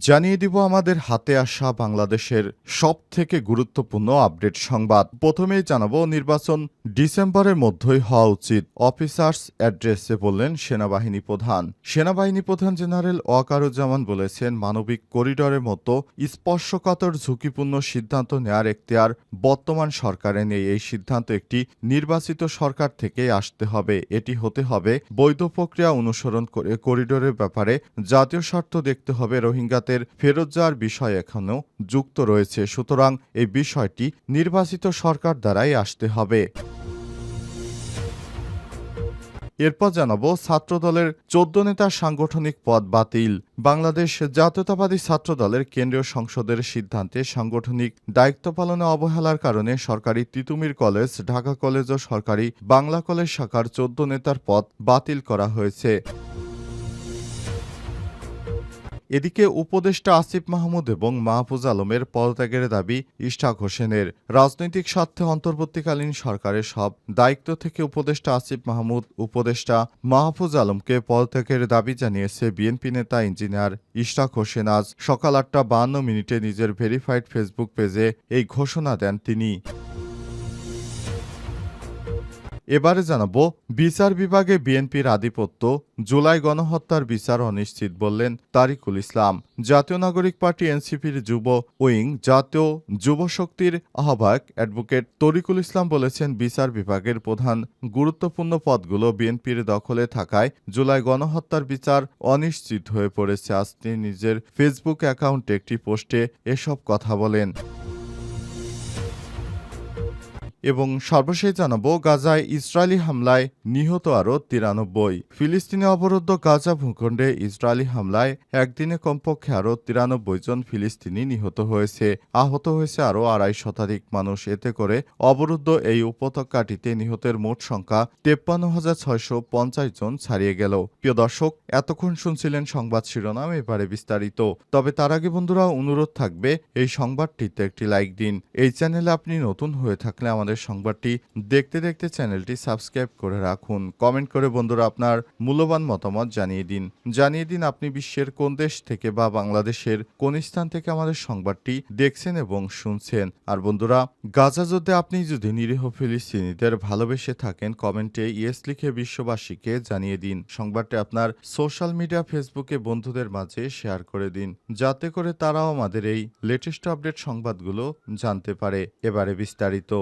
জানিয়ে দিব আমাদের হাতে আসা বাংলাদেশের সব থেকে গুরুত্বপূর্ণ আপডেট সংবাদ। প্রথমেই জানাব, নির্বাচন ডিসেম্বরের মধ্যেই হওয়া উচিত, অফিসার্স অ্যাড্রেসে বললেন সেনাবাহিনী প্রধান। সেনাবাহিনী প্রধান জেনারেল ওয়াকারুজ্জামান বলেছেন, মানবিক করিডরের মতো স্পর্শকাতর ঝুঁকিপূর্ণ সিদ্ধান্ত নেয়ার এখতিয়ার বর্তমান সরকারের নেই। এই সিদ্ধান্ত একটি নির্বাচিত সরকার থেকেই আসতে হবে। এটি হতে হবে বৈধ প্রক্রিয়া অনুসরণ করে করিডোরের ব্যাপারে জাতীয় স্বার্থ দেখতে হবে। রোহিঙ্গাদের ফেরত যাওয়ার বিষয় এখনও যুক্ত রয়েছে। সুতরাং এই বিষয়টি নির্বাচিত সরকার দ্বারাই আসতে হবে। এরপর জানাব, ছাত্রদলের চোদ্দ নেতার সাংগঠনিক পদ বাতিল। বাংলাদেশ জাতীয়তাবাদী ছাত্রদলের কেন্দ্রীয় সংসদের সিদ্ধান্তে সাংগঠনিক দায়িত্ব পালনে অবহেলার কারণে সরকারি তিতুমির কলেজ, ঢাকা কলেজ ও সরকারি বাংলা কলেজ শাখার চোদ্দ নেতার পদ বাতিল করা হয়েছে। এদিকে উপদেষ্টা আসিফ মাহমুদ এবং মাহফুজ আলমের পদত্যাগের দাবি ইশাক হোসেনের। রাজনৈতিক স্বার্থে অন্তর্বর্তীকালীন সরকারের সব দায়িত্ব থেকে উপদেষ্টা আসিফ মাহমুদ, উপদেষ্টা মাহফুজ আলমকে পদত্যাগের দাবি জানিয়েছে বিএনপি নেতা ইঞ্জিনিয়ার ইশাক হোসেন। আজ সকাল আটটা বান্ন মিনিটে নিজের ভেরিফাইড ফেসবুক পেজে এই ঘোষণা দেন তিনি। এবারে জানাব, বিচার বিভাগে বিএনপির আধিপত্য, জুলাই গণহত্যার বিচার অনিশ্চিত বললেন তারিকুল ইসলাম। জাতীয় নাগরিক পার্টি এনসিপির যুব উইং, জাতীয় যুব শক্তির আহ্বায়ক অ্যাডভোকেট তরিকুল ইসলাম বলেছেন, বিচার বিভাগের প্রধান গুরুত্বপূর্ণ পদগুলো বিএনপির দখলে থাকায় জুলাই গণহত্যার বিচার অনিশ্চিত হয়ে পড়েছে। আজ তিনি নিজের ফেসবুক অ্যাকাউন্টে একটি পোস্টে এসব কথা বলেন। এবং সর্বশেষ জানাব, গাজায় ইসরায়েলি হামলায় নিহত আরও তিরানব্বই। ফিলিস্তিনে অবরুদ্ধ গাজা ভূখণ্ডে ইসরায়েলি হামলায় একদিনে কমপক্ষে আরও তিরানব্বই জন ফিলিস্তিনি নিহত হয়েছে। আহত হয়েছে আরও আড়াই শতাধিক মানুষ। এতে করে অবরুদ্ধ এই উপত্যকাটিতে নিহতের মোট সংখ্যা তেপ্পান্ন হাজার ছয়শো পঞ্চাশ জন ছাড়িয়ে গেল। প্রিয় দর্শক, এতক্ষণ শুনছিলেন সংবাদ শিরোনাম, এবারে বিস্তারিত। তবে তার আগে বন্ধুরা, অনুরোধ থাকবে, এই সংবাদটিতে একটি লাইক দিন। এই চ্যানেলে আপনি নতুন হয়ে থাকলে আমাদের সংবাদটি দেখতে দেখতে চ্যানেলটি সাবস্ক্রাইব করে রাখুন। কমেন্ট করে বন্ধুরা আপনার মূল্যবান মতামত জানিয়ে দিন। জানিয়ে দিন আপনি বিশ্বের কোন দেশ থেকে বা বাংলাদেশের কোন স্থান থেকে আমাদের সংবাদটি দেখছেন এবং শুনছেন। আর বন্ধুরা, গাজা যুদ্ধে আপনি যদি নিরীহ ফিলিস্তিনিদের ভালোবেসে থাকেন, কমেন্টে ইয়েস লিখে বিশ্ববাসীকে জানিয়ে দিন। সংবাদটি আপনার সোশ্যাল মিডিয়া, ফেসবুকে বন্ধুদের মাঝে শেয়ার করে দিন, যাতে করে তারাও আমাদের এই লেটেস্ট আপডেট সংবাদগুলো জানতে পারে। এবারে বিস্তারিত।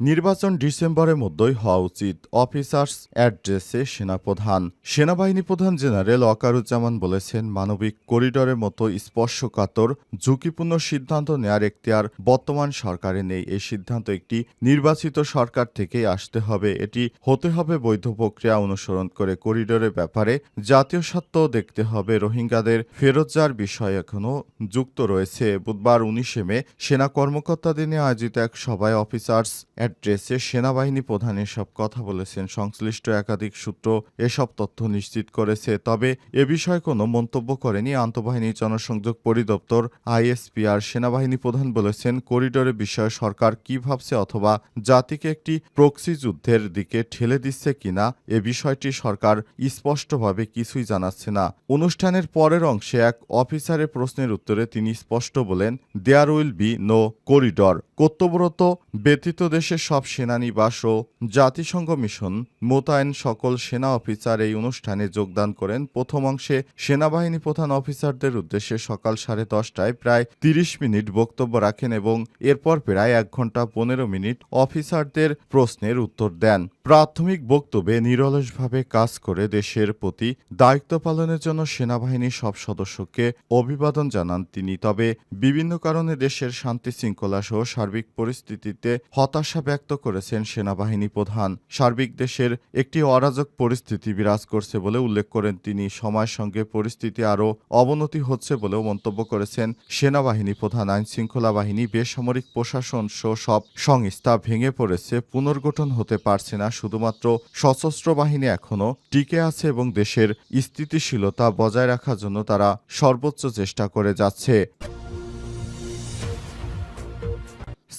নির্বাচন ডিসেম্বরের মধ্যেই হওয়া উচিত অফিসার্স অ্যাড্রেসে সেনাপ্রধান। সেনাবাহিনী প্রধান জেনারেল অকারুজ্জামান বলেছেন, মানবিক করিডরের মতো স্পর্শকাতর, ঝুঁকিপূর্ণ সিদ্ধান্ত নেয়ার এখতিয়ার বর্তমান সরকারে নেই। এই সিদ্ধান্ত একটি নির্বাচিত সরকার থেকেই আসতে হবে। এটি হতে হবে বৈধ প্রক্রিয়া অনুসরণ করে করিডোরের ব্যাপারে জাতীয় স্বার্থ দেখতে হবে। রোহিঙ্গাদের ফেরত যাওয়ার বিষয় এখনও যুক্ত রয়েছে। বুধবার উনিশে মে সেনা কর্মকর্তাদের নিয়ে আয়োজিত এক সভায় অফিসার্স অ্যাড্রেসে সেনাবাহিনী প্রধান এসব কথা বলেছেন। সংশ্লিষ্ট একাধিক সূত্র এসব তথ্য নিশ্চিত করেছে। তবে এ বিষয়ে কোনো মন্তব্য করেনি আন্তঃবাহিনী জনসংযোগ পরিদপ্তর। আইএসপিআর সেনাবাহিনী প্রধান বলেছেন করিডোরের বিষয়ে সরকার কি ভাবছে অথবা জাতিকে একটি প্রক্সি যুদ্ধের দিকে ঠেলে দিচ্ছে কিনা, এ বিষয়টি সরকার স্পষ্টভাবে কিছুই জানাচ্ছে না। অনুষ্ঠানের পরের অংশে এক অফিসারের প্রশ্নের উত্তরে তিনি স্পষ্ট বলেন there will be no corridor কর্তব্যরত ব্যতীত দেশের সব সেনানিবাস ও জাতিসংঘ মিশন মোতায়েন সকল সেনা অফিসার এই অনুষ্ঠানে যোগদান করেন। প্রথম অংশে সেনাবাহিনী প্রধান অফিসারদের উদ্দেশ্যে সকাল সাড়ে দশটায় প্রায় তিরিশ মিনিট বক্তব্য রাখেন এবং এরপর প্রায় এক ঘণ্টা পনেরো মিনিট অফিসারদের প্রশ্নের উত্তর দেন। প্রাথমিক বক্তব্যে নিরলসভাবে কাজ করে দেশের প্রতি দায়িত্ব পালনের জন্য সেনাবাহিনীর সব সদস্যকে অভিবাদন জানান তিনি। তবে বিভিন্ন কারণে দেশের শান্তি শৃঙ্খলা সহ সার্বিক পরিস্থিতিতে হতাশা ব্যক্ত করেছেন সেনাবাহিনী প্রধান। সার্বিক দেশের একটি অরাজক পরিস্থিতি বিরাজ করছে বলে উল্লেখ করেন তিনি। সময়ের সঙ্গে পরিস্থিতি আরও অবনতি হচ্ছে বলেও মন্তব্য করেছেন সেনাবাহিনী প্রধান। আইন শৃঙ্খলা বাহিনী, বেসামরিক প্রশাসন সহ সব সংস্থা ভেঙে পড়েছে, পুনর্গঠন হতে পারছে না শুধুমাত্র সশস্ত্র বাহিনী এখনও টিকে আছে এবং দেশের স্থিতিশীলতা বজায় রাখার জন্য তারা সর্বোচ্চ চেষ্টা করে যাচ্ছে।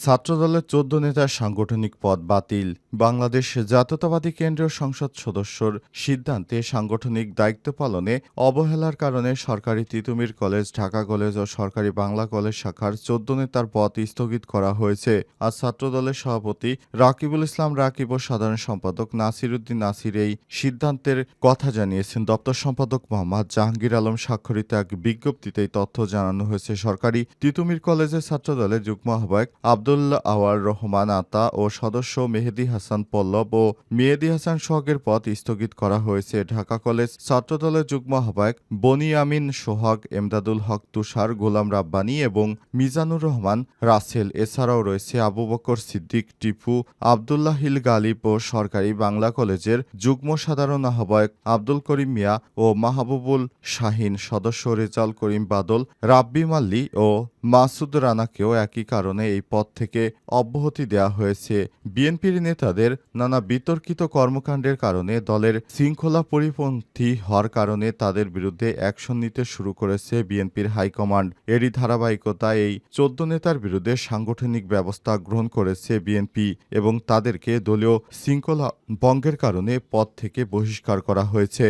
ছাত্রদলের চোদ্দ নেতার সাংগঠনিক পদ বাতিল। বাংলাদেশ জাতীয়তাবাদী কেন্দ্রীয় সংসদ সদস্যর সিদ্ধান্তে সাংগঠনিক দায়িত্ব পালনে অবহেলার কারণে সরকারি তিতুমির কলেজ, ঢাকা কলেজ ও সরকারি বাংলা কলেজ শাখার চোদ্দ নেতার পদ স্থগিত করা হয়েছে। আর ছাত্রদলের সভাপতি রাকিবুল ইসলাম রাকিব ও সাধারণ সম্পাদক নাসির উদ্দিন নাসির এই সিদ্ধান্তের কথা জানিয়েছেন দপ্তর সম্পাদক মোহাম্মদ জাহাঙ্গীর আলম। স্বাক্ষরিত এক বিজ্ঞপ্তিতে তথ্য জানানো হয়েছে। সরকারি তিতুমির কলেজের ছাত্রদলের যুগ্ম আহ্বায়ক আবদুল্লাহ আওয়ার রহমান আতা ও সদস্য মেহেদি হাসান পল্লব ও মেহেদি হাসান সোহাগের পদ স্থগিত করা হয়েছে। ঢাকা কলেজ ছাত্রদলের যুগ্ম আহ্বায়ক বনি আমিন সোহাগ, এমদাদুল হক তুষার, গোলাম রাব্বানি এবং মিজানুর রহমান রাসেল। এছাড়াও রয়েছে আবু বকর সিদ্দিক, টিপু আবদুল্লাহ হিল গালিব ও সরকারি বাংলা কলেজের যুগ্ম সাধারণ আহ্বায়ক আব্দুল করিম মিয়া ও মাহবুবুল শাহিন, সদস্য রেজাল করিম বাদল, রাব্বি মাল্লি ও মাসুদ রানাকেও একই কারণে এই পদ থেকে অব্যাহতি দেওয়া হয়েছে। বিএনপির নেতাদের নানা বিতর্কিত কর্মকাণ্ডের কারণে দলের শৃঙ্খলা পরিপন্থী হওয়ার কারণে তাদের বিরুদ্ধে অ্যাকশন নিতে শুরু করেছে বিএনপির হাইকমান্ড। এরই ধারাবাহিকতায় এই চোদ্দ নেতার বিরুদ্ধে সাংগঠনিক ব্যবস্থা গ্রহণ করেছে বিএনপি এবং তাদেরকে দলীয় শৃঙ্খলা ভঙ্গের কারণে পদ থেকে বহিষ্কার করা হয়েছে।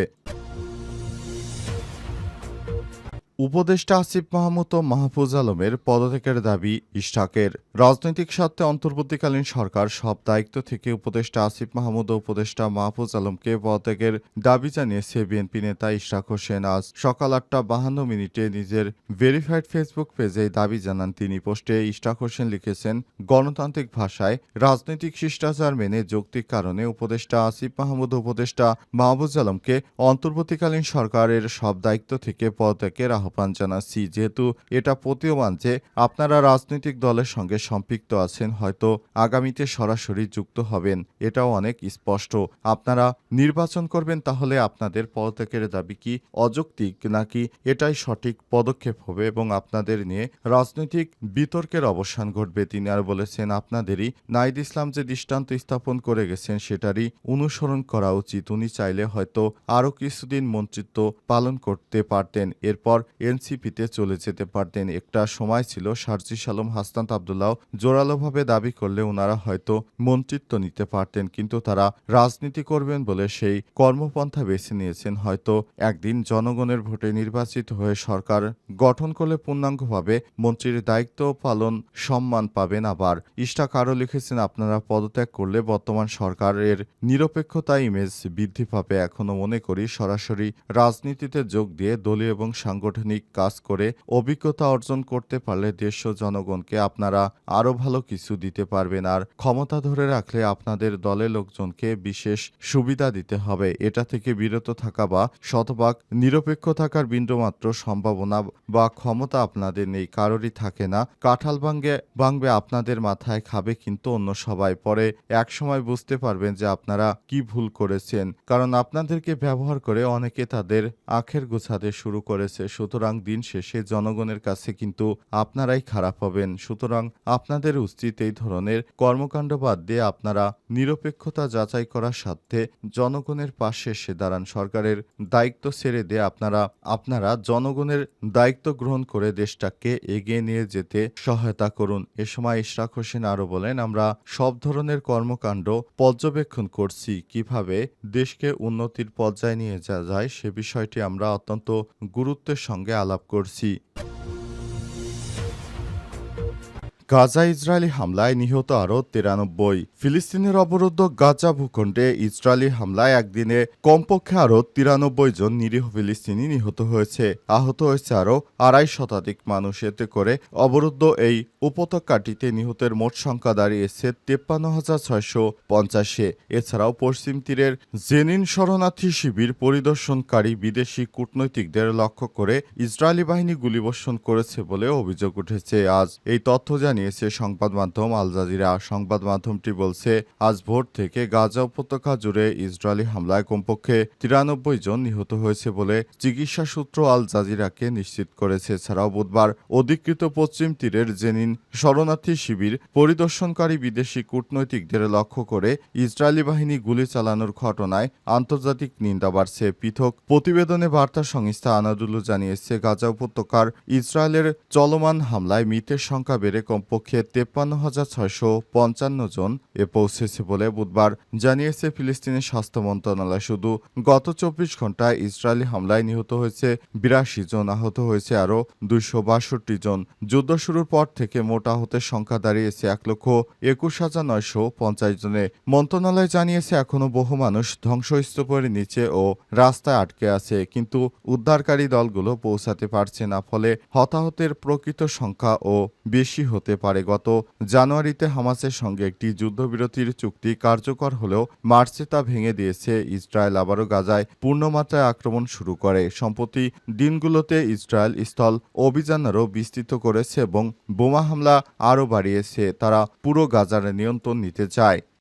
উপদেষ্টা আসিফ মাহমুদ ও মাহফুজ আলমের পদত্যাগের দাবি ইশাকের রাজনৈতিক স্বার্থে অন্তর্বর্তীকালীন সরকার সব দায়িত্ব থেকে উপদেষ্টা আসিফ মাহমুদ ও উপদেষ্টা মাহফুজ আলমকে পদত্যাগের দাবি জানিয়েছে বিএনপি নেতা ইশরাক হোসেন। আজ সকাল আটটা বাহান্ন মিনিটে নিজের ভেরিফাইড ফেসবুক পেজে দাবি জানান তিনি। পোস্টে ইশরাক হোসেন লিখেছেন, গণতান্ত্রিক ভাষায় রাজনৈতিক শিষ্টাচার মেনে যৌক্তিক কারণে উপদেষ্টা আসিফ মাহমুদ উপদেষ্টা মাহবুজ আলমকে অন্তর্বর্তীকালীন সরকারের সব দায়িত্ব থেকে পদত্যাগের আহ্বান জানাচ্ছি। যেহেতু এটা প্রতীয়মান যে আপনারা রাজনৈতিক দলের সঙ্গে সম্পৃক্ত আছেন, হয়তো আগামীতে সরাসরি যুক্ত হবেন। এটাও অনেক স্পষ্ট। আপনারা নির্বাচন করবেন তাহলে আপনাদের পদত্যাগের দাবি কি অযৌক্তিক নাকি এটাই সঠিক পদক্ষেপ হবে এবং আপনাদের নিয়ে রাজনৈতিক বিতর্কের অবসান ঘটবে? তিনি আর বলেছেন, আপনাদেরই নাইদ ইসলাম যে দৃষ্টান্ত স্থাপন করে গেছেন, সেটারই অনুসরণ করা উচিত। উনি চাইলে হয়তো আরও কিছুদিন মন্ত্রিত্ব পালন করতে পারতেন। এরপর এনসিপিতে চলে যেতে পারতেন। একটা সময় ছিল সার্জিস আলম হাসনাত আবদুল্লাহ জোরালোভাবে দাবি করলে ওনারা হয়তো মন্ত্রিত্ব নিতে পারতেন, কিন্তু তারা রাজনীতি করবেন বলে সেই কর্মপন্থা বেছে নিয়েছেন। হয়তো একদিন জনগণের ভোটে নির্বাচিত হয়ে সরকার গঠন করলে পূর্ণাঙ্গভাবে মন্ত্রীর দায়িত্ব পালন সম্মান পাবেন আবার। ইস্টাক আরও লিখেছেন, আপনারা পদত্যাগ করলে বর্তমান সরকারের নিরপেক্ষতা ইমেজ বৃদ্ধি পাবে। এখনও মনে করি সরাসরি রাজনীতিতে যোগ দিয়ে দলীয় এবং সাংগঠনিক কাজ করে অভিজ্ঞতা অর্জন করতে পারলে দেশ জনগণকে আপনারা আরও ভালো কিছু দিতে পারবেন। আর ক্ষমতা ধরে রাখলে আপনাদের দলের লোকজনকে বিশেষ সুবিধা দিতে হবে। এটা থেকে বিরত থাকা বা শতভাগ নিরপেক্ষ থাকার বিন্দুমাত্র সম্ভাবনা বা ক্ষমতা আপনাদের নেই। কারোরই থাকে না। কাঁঠাল ভাঙ্গে ভাঙবে আপনাদের মাথায়, খাবে কিন্তু অন্য সবাই। পরে একসময় বুঝতে পারবেন যে আপনারা কি ভুল করেছেন। কারণ আপনাদেরকে ব্যবহার করে অনেকে তাদের আখের গোছাতে শুরু করেছে। সুতরাং দিন শেষে জনগণের কাছে কিন্তু আপনারাই খারাপ হবেন। সুতরাং আপনাদের উচিত এই ধরনের কর্মকাণ্ড বাদ দিয়ে আপনারা নিরপেক্ষতা যাচাই করার স্বার্থে জনগণের পাশে এসে দাঁড়ান। সরকারের দায়িত্ব ছেড়ে দিয়ে আপনারা আপনারা জনগণের দায়িত্ব গ্রহণ করে দেশটাকে এগিয়ে নিয়ে যেতে সহায়তা করুন। এ সময় ইশরাক হোসেন আরও বলেন, আমরা সব ধরনের কর্মকাণ্ড পর্যবেক্ষণ করছি। কীভাবে দেশকে উন্নতির পর্যায়ে নিয়ে যাওয়া যায় সে বিষয়টি আমরা অত্যন্ত গুরুত্বের সঙ্গে আলাপ করছি। গাজা ইসরায়েলি হামলায় নিহত আরও তিরানব্বই। ফিলিস্তিনের অবরুদ্ধ গাজা ভূখণ্ডে ইসরায়েলি হামলায় একদিনে কমপক্ষে আরও তিরানব্বই জন নিরীহ ফিলিস্তিনি নিহত হয়েছে। আহত হয়েছে আরও আড়াই শতাধিক মানুষ। এতে করে অবরুদ্ধ এই উপত্যকাটিতে নিহতের মোট সংখ্যা দাঁড়িয়েছে তেপ্পান্ন হাজার ছয়শো পঞ্চাশে। এছাড়াও পশ্চিম তীরের জেনিন শরণার্থী শিবির পরিদর্শনকারী বিদেশি কূটনৈতিকদের লক্ষ্য করে ইসরায়েলি বাহিনী গুলিবর্ষণ করেছে বলে অভিযোগ উঠেছে। আজ এই তথ্য জানিয়েছে সংবাদ মাধ্যম আল জাজিরা। সংবাদ মাধ্যমটি বলছে, আজ ভোর থেকে গাজা উপত্যকা জুড়ে ইসরায়েলি হামলায় কমপক্ষে তিরানব্বই জন নিহত হয়েছে বলে চিকিৎসা সূত্র আল জাজিরাকে নিশ্চিত করেছে। এছাড়াও বুধবার অধিকৃত পশ্চিম তীরের জেনিন শরণার্থী শিবির পরিদর্শনকারী বিদেশি কূটনৈতিকদের লক্ষ্য করে ইসরায়েলি বাহিনী গুলি চালানোর ঘটনায় আন্তর্জাতিক নিন্দা বাড়ছে। পৃথক প্রতিবেদনে বার্তা সংস্থা আনাদুলু জানিয়েছে, গাজা উপত্যকার ইসরায়েলের চলমান হামলায় মৃতের সংখ্যা বেড়ে কমপক্ষে কমপক্ষে তেপ্পান্ন হাজার ছয়শো পঞ্চান্ন জন এ পৌঁছেছে বলে বুধবার জানিয়েছে ফিলিস্তিনের স্বাস্থ্য মন্ত্রণালয়। শুধু গত চব্বিশ ঘন্টায় ইসরায়েলি হামলায় নিহত হয়েছে বিরাশি জন, আহত হয়েছে আরও দুইশো বাষট্টি জন। যুদ্ধ শুরুর পর থেকে মোট আহতের সংখ্যা দাঁড়িয়েছে এক লক্ষ একুশ হাজার নয়শো পঞ্চাশ জনে। মন্ত্রণালয় জানিয়েছে এখনও বহু মানুষ ধ্বংসস্তূপের নিচে ও রাস্তায় আটকে আছে, কিন্তু উদ্ধারকারী দলগুলো পৌঁছাতে পারছে না, ফলে হতাহতের প্রকৃত সংখ্যা ও বেশি হতে পারে। গত জানুয়ারিতে হামাসের সঙ্গে একটি যুদ্ধবিরতির চুক্তি কার্যকর হলেও মার্চে তা ভেঙে দিয়েছে ইসরায়েল। আবারও গাজায় পূর্ণমাত্রায় আক্রমণ শুরু করে। সম্প্রতি দিনগুলোতে ইসরায়েল স্থল অভিযান আরও বিস্তৃত করেছে এবং বোমা হামলা আরও বাড়িয়েছে। তারা পুরো গাজার নিয়ন্ত্রণ নিতে চায়।